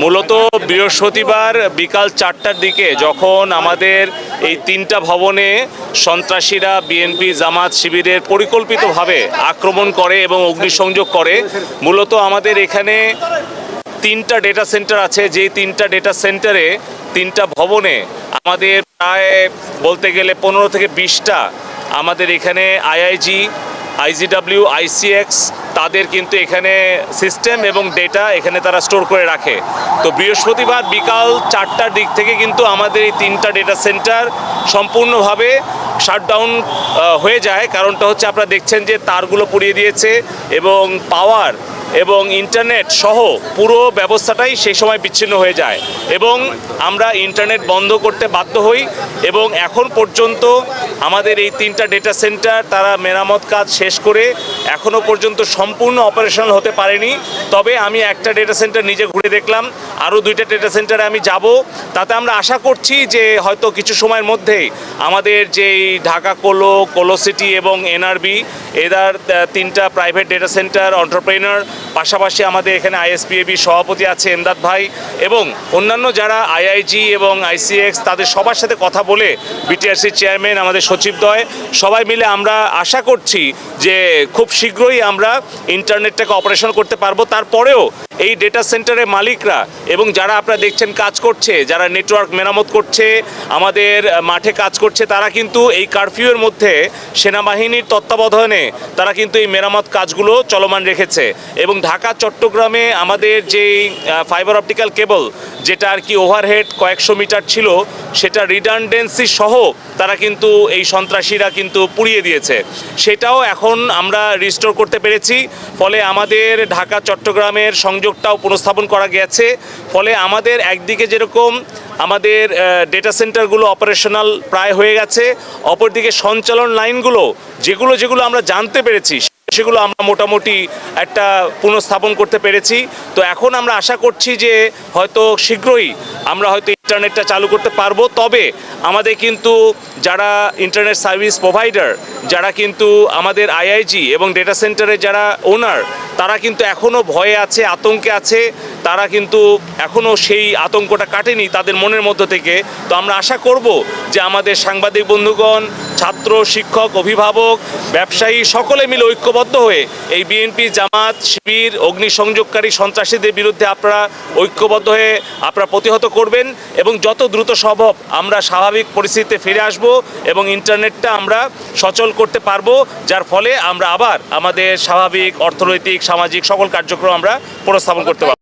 মূলত বৃহস্পতিবার বিকাল চারটার দিকে যখন আমাদের এই তিনটা ভবনে সন্ত্রাসীরা বিএনপি জামাত শিবিরের পরিকল্পিতভাবে আক্রমণ করে এবং অগ্নিসংযোগ করে, মূলত আমাদের এখানে তিনটা ডেটা সেন্টার আছে। যে তিনটা ডেটা সেন্টারে তিনটা ভবনে আমাদের প্রায় বলতে গেলে পনেরো থেকে বিশটা আমাদের এখানে আইআইজি, আইজিডাব্লিউ, আইসিএক্স তাদের কিন্তু এখানে সিস্টেম এবং ডেটা এখানে তারা স্টোর করে রাখে। তো বৃহস্পতিবার বিকাল চারটার দিক থেকে কিন্তু আমাদের এই তিনটা ডেটা সেন্টার সম্পূর্ণভাবে শাটডাউন হয়ে যায়। কারণটা হচ্ছে আপনারা দেখছেন যে তারগুলো পুড়িয়ে দিয়েছে এবং পাওয়ার এবং ইন্টারনেট সহ পুরো ব্যবস্থাটাই সেই সময় বিচ্ছিন্ন হয়ে যায় এবং আমরা ইন্টারনেট বন্ধ করতে বাধ্য হই এবং এখন পর্যন্ত আমাদের এই তিনটা ডেটা সেন্টার তারা মেরামত কাজ শেষ করে এখনও পর্যন্ত সম্পূর্ণ অপারেশনাল হতে পারেনি। তবে আমি একটা ডেটা সেন্টার নিজে ঘুরে দেখলাম, আরও দুইটা ডেটা সেন্টারে আমি যাব। তাতে আমরা আশা করছি যে হয়তো কিছু সময়ের মধ্যেই আমাদের যেই ঢাকা কোলো কোলো সিটি এবং এনআরবি, এদার তিনটা প্রাইভেট ডেটা সেন্টার অন্টারপ্রেনার পাশাপাশি আমাদের এখানে আইএসপিএবি সভাপতি আছে এমদাদ ভাই এবং অন্যান্য যারা আইআইজি এবং আইসিএক্স তাদের সবার সাথে কথা বলে বিটিআরসির চেয়ারম্যান আমাদের সচিবদ্বয় সবাই মিলে আমরা আশা করছি যে খুব শীঘ্রই আমরা ইন্টারনেটটাকে অপারেশন করতে পারব। তারপরেও এই ডেটা সেন্টারের মালিকরা এবং যারা আপনারা দেখছেন কাজ করছে, যারা নেটওয়ার্ক মেরামত করছে, আমাদের মাঠে কাজ করছে, তারা কিন্তু এই কারফিউয়ের মধ্যে সেনাবাহিনীর তত্ত্বাবধানে তারা কিন্তু এই মেরামত কাজগুলো চলমান রেখেছে। এবং ঢাকা, চট্টগ্রামে আমাদের যেই ফাইবার অপটিক্যাল কেবল যেটা আর কি ওভারহেড কয়েকশো মিটার ছিল, সেটা রিডান্ডেন্সি সহ তারা কিন্তু এই সন্ত্রাসীরা কিন্তু পুড়িয়ে দিয়েছে। সেটাও এখন আমরা রিস্টোর করতে পেরেছি। ফলে আমাদের ঢাকা, চট্টগ্রামের সংযোগটাও পুনঃস্থাপন করা গেছে। ফলে আমাদের একদিকে যেরকম আমাদের ডেটা সেন্টারগুলো অপারেশনাল প্রায় হয়ে গেছে, অপরদিকে সঞ্চালন লাইনগুলো, যেগুলো যেগুলো আমরা জানতে পেরেছি, সেগুলো আমরা মোটামুটি একটা পুনঃস্থাপন করতে পেরেছি। তো এখন আমরা আশা করছি যে হয়তো শীঘ্রই আমরা হয়তো ইন্টারনেটটা চালু করতে পারব, তবে আমাদের কিন্তু যারা ইন্টারনেট সার্ভিস প্রোভাইডার, যারা কিন্তু আমাদের আইআইজি এবং ডেটা সেন্টারের যারা ওনার, তারা কিন্তু এখনও ভয়ে আছে, আতঙ্কে আছে, তারা কিন্তু এখনও সেই আতঙ্কটা কাটেনি তাদের মনের মধ্য থেকে। তো আমরা আশা করব যে আমাদের সাংবাদিক বন্ধুগণ, ছাত্র, শিক্ষক, অভিভাবক, ব্যবসায়ী সকলে মিলে ঐক্যবদ্ধ হয়ে এই বিএনপি জামাত, শিবির, অগ্নিসংযোগকারী সন্ত্রাসীদের বিরুদ্ধে আপনারা ঐক্যবদ্ধ হয়ে আপনারা প্রতিহত করবেন এবং যত দ্রুত সম্ভব আমরা স্বাভাবিক পরিস্থিতিতে ফিরে আসব এবং ইন্টারনেটটা আমরা সচল করতে পারব, যার ফলে আমরা আবার আমাদের স্বাভাবিক অর্থনৈতিক, সামাজিক সকল কার্যক্রম আমরা পুনঃস্থাপন করতে পারব।